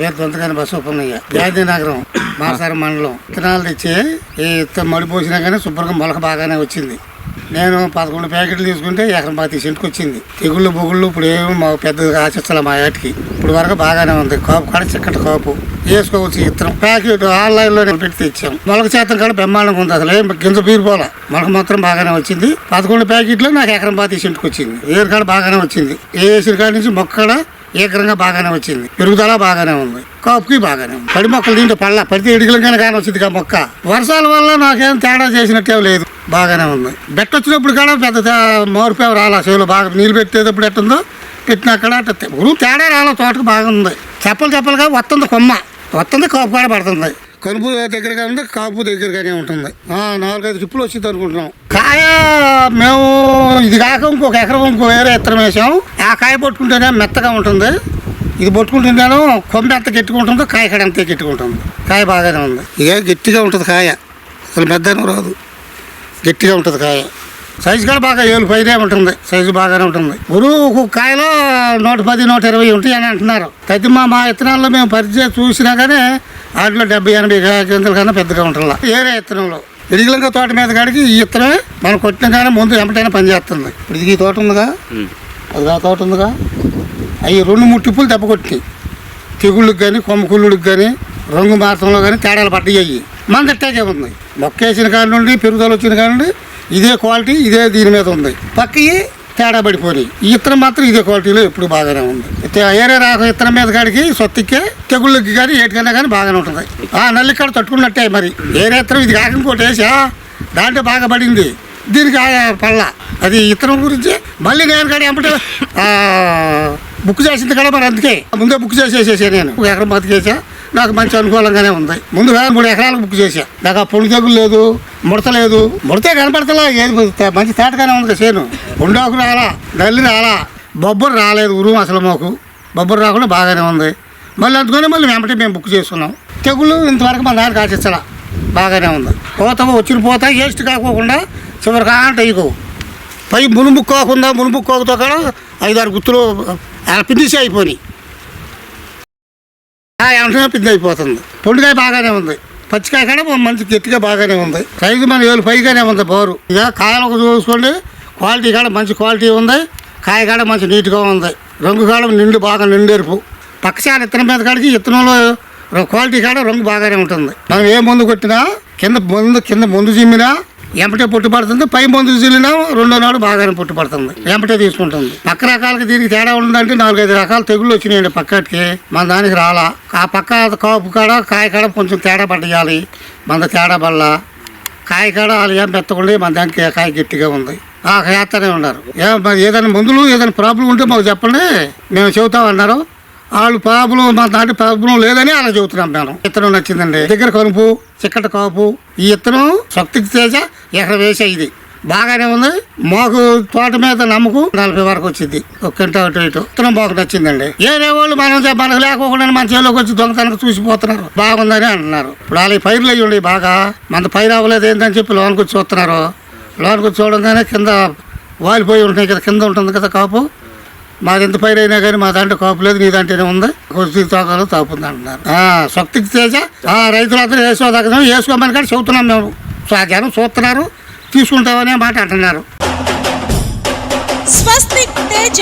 పేరు దొంతగాని బసవపన్నయ్య గాంధీ నగరం మాసారం మండలం. విత్తనాలు తెచ్చి ఈ విత్తనం మడిపోసినా కానీ శుభ్రంగా మొలక బాగానే వచ్చింది. నేను పదకొండు ప్యాకెట్లు తీసుకుంటే ఎకరం పాతి సెంటుకు వచ్చింది. తెగుళ్ళు బొగుళ్ళు ఇప్పుడు ఏమి మా పెద్దగా ఆశిస్తలే మా ఏటికి ఇప్పుడు వరకు బాగానే ఉంది. కాపు కూడా చిక్కటి కాపు. వేసుకోవచ్చు ఇత్తనం ప్యాకెట్ ఆన్లైన్లో నేను పెట్టి తెచ్చాం. మొలక శాతం కూడా బ్రహ్మాండంగా ఉంది అసలు. ఏం గింజ బీరిపోలే. మొలక మాత్రం బాగానే వచ్చింది. పదకొండు ప్యాకెట్లు నాకు ఎకరం పాతి సెంటుకు వచ్చింది. ఏరు కాడ బాగానే వచ్చింది. ఏ వేసిన కాడ నుంచి మొక్క ఏకరంగా బాగానే వచ్చింది. పెరుగుదల బాగానే ఉంది. కాపుకి బాగానే ఉంది. పడి మొక్కలు తింటే పళ్ళ పడితే ఇడికలుగానే కానీ వచ్చింది కా మొక్క. వర్షాల వల్ల నాకేం తేడా చేసినట్టే లేదు. బాగానే ఉంది. బెట్ట వచ్చినప్పుడు కూడా పెద్ద తే- మోరిపేవ రాలా. చెవులు బాగా నీళ్ళు పెట్టేటప్పుడు ఎట్టుందో పెట్టిన అక్కడ అట్ట తేడా రాలా తోటకు బాగుంది. చెప్పలు చెప్పలుగా వస్తుంది కొమ్మ. వస్తుంది కాపు కూడా పడుతుంది. కనుపు దగ్గరగా ఉంది కాపు దగ్గరగానే ఉంటుంది. నాలుగైదు చిప్పులు వచ్చింది అనుకుంటున్నాం. కాయ మేము ఇది కాక ఇంకొక ఎకరం ఇంకో వేరే ఎత్తనం వేసాం. ఆ కాయ పట్టుకుంటేనే మెత్తగా ఉంటుంది. ఇది పట్టుకుంటుంటేనే కొమ్మ ఎంత గట్టిగా ఉంటుందో కాయ కడ అంతే గట్టిగా ఉంటుంది. కాయ బాగానే ఉంది. ఇక గట్టిగా ఉంటుంది కాయ. అసలు మెద్దనం రాదు. గట్టిగా ఉంటుంది కాయ. సైజు కూడా బాగా ఏళ్ళు పైనే ఉంటుంది. సైజు బాగానే ఉంటుంది. ఒక్కొక్క కాయలో నూట పది నూట ఇరవై ఉంటాయి అని అంటున్నారు. అయితే మా మా విత్తనాల్లో మేము పరిచయం చూసినా కానీ వాటిలో డెబ్బై ఎనభై గింజల కన్నా పెద్దగా ఉంటుందా ఏరే విత్తనంలో ఇడిగిలంక తోట మీద కాడికి ఈ విత్తనమే మనం కొట్టిన కానీ ముందు ఎమ్మటైనా పనిచేస్తుంది ఇప్పుడు ఇది ఈ తోట ఉందిగా. అది ఆ తోట ఉందిగా. అవి రెండు మూడు టిప్పులు దెబ్బ కొట్టినాయి. తెగుళ్ళకి కానీ కొమ్మ కుళ్ళుడికి కానీ రంగు మార్చడంలో కానీ తేడాలు పడ్డాయి మన అట్టాగే ఉంది. మొక్క వేసిన కాడ నుండి పెరుగుదల వచ్చిన కాడ నుండి ఇదే క్వాలిటీ ఇదే దీని మీద ఉంది. పక్కకి తేడా పడిపోయినాయి. ఈ ఇత్తనం మాత్రం ఇదే క్వాలిటీలో ఎప్పుడు బాగానే ఉంది. ఏరే రాక ఇత్తనం మీద కాడికి సొత్తికే తెగుళ్ళకి కానీ ఏటికైనా కానీ బాగానే ఉంటుంది. ఆ నల్లి కాడ తట్టుకున్నట్టే మరి. ఏరే ఇత్తనం ఇది కాక ఇంకోటి వేసా దాంట్లో బాగా పడింది. దీనికి ఆ పళ్ళ. అది ఇత్తనం గురించి. మళ్ళీ నేను కాడ ఎంపట బుక్ చేసింది కదా మరి అందుకే. ముందే బుక్ చేసేసేసా నేను. ఒక ఎకరం బతికేసా నాకు మంచి అనుకూలంగానే ఉంది. ముందు మూడు ఎకరాలకు బుక్ చేసా. నాకు ఆ పొడి తెగులు లేదు ముడత లేదు. ముడతే కనపడతలే ఏది మంచి తేటగానే ఉంది చేను. ఉండాకు రాలా నల్లి రాలా. బొబ్బరు రాలేదు ఉరుము అసలు మాకు. బొబ్బరు రాకుండా బాగానే ఉంది. మళ్ళీ అందుకని మళ్ళీ వెంబటి మేము బుక్ చేసుకున్నాం. తెగులు ఇంతవరకు మన నాన్న ఆశించాల. బాగానే ఉంది. పోత వచ్చిన పోత వేస్ట్ కాకోకుండా చివరికి అంటే ఇగో పై మునుముక్కు కాకుండా మునుముక్కు కోకతో కూడా ఐదారు గుత్తులు పిండిసి అయిపోయినాయి. ఆ వెంటనే పిండి అయిపోతుంది. పొండుకాయ బాగానే ఉంది. పచ్చికాయ కూడా మంచి గట్టిగా బాగానే ఉంది. రైతు మన ఏళ్ళు పైగానే ఉంది బోరు. ఇక కాయలు చూసుకోండి. క్వాలిటీ కూడా మంచి క్వాలిటీ ఉంది. కాయ కూడా మంచి నీట్గా ఉంది. రంగు కాడ నిండు బాగా నిండెరుపు. పక్కసారి ఇత్తనం మీద కాడికి ఇత్తనంలో క్వాలిటీ కాడ రంగు బాగానే ఉంటుంది. మనం ఏ మందు కొట్టినా కింద మందు కింద మందు చిమ్మినా ఎంపటే పుట్టు పడుతుంది పై మందు చిల్లినా రెండో నాడు బాగానే పుట్టు పడుతుంది ఎంపటే తీసుకుంటుంది. పక్క రకాలకి దీనికి తేడా ఉందంటే నాలుగైదు రకాల తెగుళ్ళు వచ్చినాయండి పక్కకి. మన దానికి రాలా. ఆ పక్క కాపు కాడ కాయ కాడ కొంచెం తేడా పడేయాలి మన తేడా పల్ల కాయ కాడ వాళ్ళు ఏం మెత్తకుండా మన దానికి కాయ గట్టిగా ఉంది. ఆ చేస్తూనే ఉన్నారు. ఏ మరి ఏదైనా మందులు ఏదైనా ప్రాబ్లం ఉంటే మాకు చెప్పండి. మేము చెబుతామన్నారు వాళ్ళు ప్రాబ్లం మా దాంట్లో ప్రాబ్లం లేదని అలా చెబుతున్నాం మేము ఇతను నచ్చిందండి. దగ్గర కనుపు చిక్కట కాపు ఈ ఇతను శక్తికి తేజ ఎక్కడ వేసే ఇది. బాగానే ఉంది. మాకు తోట మీద నమ్మకు నలభై వరకు వచ్చింది. ఒక గంట అటు ఇటు. ఇత్తనం మాకు నచ్చిందండి. ఏరే వాళ్ళు మనం మనకు లేకోకుండా మన చేలోకి వచ్చి దొంగతనకు చూసిపోతున్నారు. బాగుందని అంటున్నారు. ఇప్పుడు వాళ్ళ పైర్లు అయ్యి ఉండి బాగా. మన పైరు అవ్వలేదు ఏంటని చెప్పి లోన్కి వచ్చి చూస్తున్నారు. లోన్కి వచ్చి చూడంగానే కింద వాలిపోయి ఉంటాయి కదా కింద ఉంటుంది కదా కాపు. మాది ఎంత పైరు అయినా కానీ మా దాంట్లో కాపు లేదు నీ దాంట్లోనే ఉంది. కొద్ది తోకాలు తాపుంది అంటున్నారు. శక్తికి తేజ. ఆ, రైతులందరూ వేసుకోదగ్గ వేసుకోమని కానీ చెబుతున్నాం మేము. సో జనం చూస్తున్నారు తీసుకుంటామనే మాట అంటున్నారు. స్వస్తిక్ తేజ.